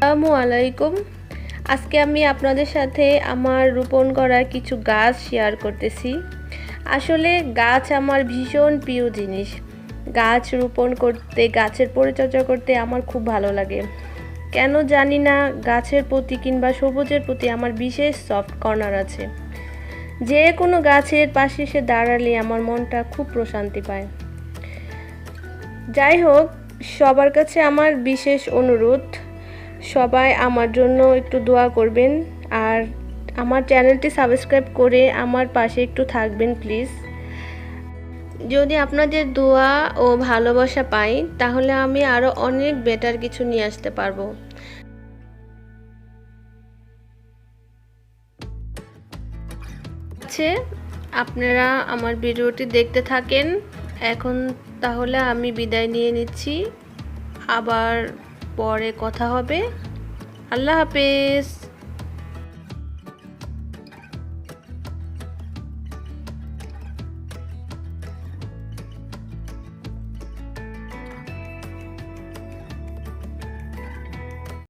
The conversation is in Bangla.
আসসালামু আলাইকুম। আজকে আমি আপনাদের সাথে আমার রোপণ করা কিছু গাছ শেয়ার করতেছি। আসলে গাছ আমার ভীষণ প্রিয় জিনিস। গাছ রোপণ করতে, গাছের পরিচর্যা করতে আমার খুব ভালো লাগে। কেন জানি না, গাছের প্রতি কিংবা সবুজের প্রতি আমার বিশেষ সফট কর্নার আছে। যে কোনো গাছের পাশে এসে দাঁড়ালে আমার মনটা খুব প্রশান্তি পায়। যাই হোক, সবার কাছে আমার বিশেষ অনুরোধ সবাই আমার জন্য একটু দোয়া করবেন আর আমার চ্যানেলটি সাবস্ক্রাইব করে আমার পাশে একটু থাকবেন, প্লিজ। যদি আপনাদের দোয়া ও ভালোবাসা পাই, তাহলে আমি আরও অনেক বেটার কিছু নিয়ে আসতে পারব। আছে আপনারা আমার ভিডিওটি দেখতে থাকেন। এখন তাহলে আমি বিদায় নিয়ে নিচ্ছি। আবার পরে কথা হবে। আল্লাহ হাফেজ।